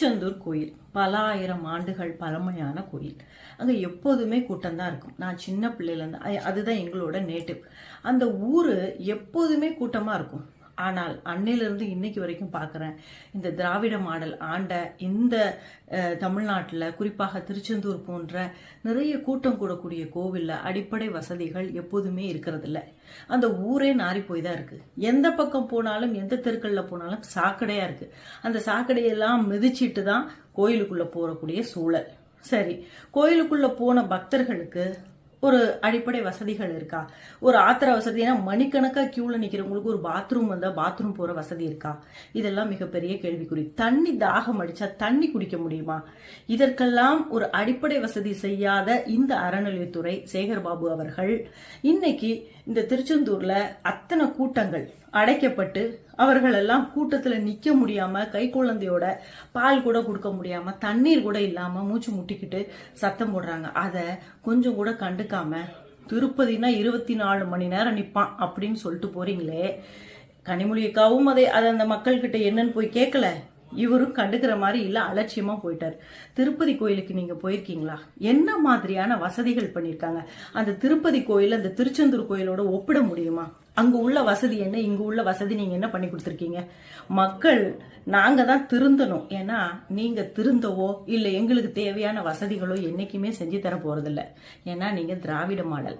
திருச்செந்தூர் கோயில். பல ஆயிரம் ஆண்டுகள் பழமையான கோயில். அங்கே எப்போதுமே கூட்டம் தான் இருக்கும். நான் சின்ன பிள்ளையிலேருந்து அதுதான் எங்களோட நேட்டிவ் அந்த ஊர் எப்போதுமே கூட்டமாக இருக்கும். ஆனால் அன்னையிலிருந்து இன்னைக்கு வரைக்கும் பார்க்குறேன். இந்த திராவிட மாடல் ஆண்ட இந்த தமிழ்நாட்டில் குறிப்பாக திருச்செந்தூர் போன்ற நிறைய கூட்டம் கூடக்கூடிய கோவிலில் அடிப்படை வசதிகள் எப்போதுமே இருக்கிறதில்ல. அந்த ஊரே நாறி போய் தான் இருக்கு. எந்த பக்கம் போனாலும் எந்த தெருக்களில் போனாலும் சாக்கடையா இருக்கு. அந்த சாக்கடையெல்லாம் மிதிச்சிட்டு தான் கோயிலுக்குள்ள போறக்கூடிய சூழல். சரி கோயிலுக்குள்ள போன பக்தர்களுக்கு ஒரு அடிப்படை வசதிகள் இருக்கா? ஒரு ஆத்திர வசதியாக மணிக்கணக்காக கியூவில் நிற்கிறவங்களுக்கு ஒரு பாத்ரூம் வந்தால் பாத்ரூம் போகிற வசதி இருக்கா? இதெல்லாம் மிகப்பெரிய கேள்விக்குறி. தண்ணி தாகம் அடித்தா தண்ணி குடிக்க முடியுமா? இதற்கெல்லாம் ஒரு அடிப்படை வசதி செய்யாத இந்த அறநிலையத்துறை சேகர்பாபு அவர்கள் இன்னைக்கு இந்த திருச்செந்தூரில் அத்தனை கூட்டங்கள் அடைக்கப்பட்டு அவர்கள் எல்லாம் நிற்க முடியாமல் முடியாம கை குழந்தையோட பால் கூட கொடுக்க முடியாமல் தண்ணீர் கூட இல்லாமல் மூச்சு முட்டிக்கிட்டு சத்தம் போடுறாங்க. அதை கொஞ்சம் கூட கண்டு இருக்காம திருப்பதினா இருபத்தி நாலு மணி நேரம் நிற்பான் அப்படின்னு சொல்லிட்டு போறீங்களே. கனிமொழிக்காவும் அதை அதை அந்த மக்கள்கிட்ட என்னன்னு போய் கேட்கல. இவரும் கண்டுக்கிற மாதிரி இல்லை அலட்சியமா போயிட்டார். திருப்பதி கோயிலுக்கு நீங்க போயிருக்கீங்களா? என்ன மாதிரியான வசதிகள் பண்ணியிருக்காங்க அந்த திருப்பதி கோயில் அந்த திருச்செந்தூர் கோயிலோட ஒப்பிட முடியுமா? அங்கே உள்ள வசதி என்ன இங்கே உள்ள வசதி நீங்க என்ன பண்ணி கொடுத்துருக்கீங்க? மக்கள் நாங்க தான் திருந்தணும். ஏன்னா நீங்க திருந்தவோ இல்ல எங்களுக்கு தேவையான வசதிகளோ என்னைக்குமே செஞ்சு தர போகிறதில்ல ஏன்னா நீங்க திராவிட மாடல்.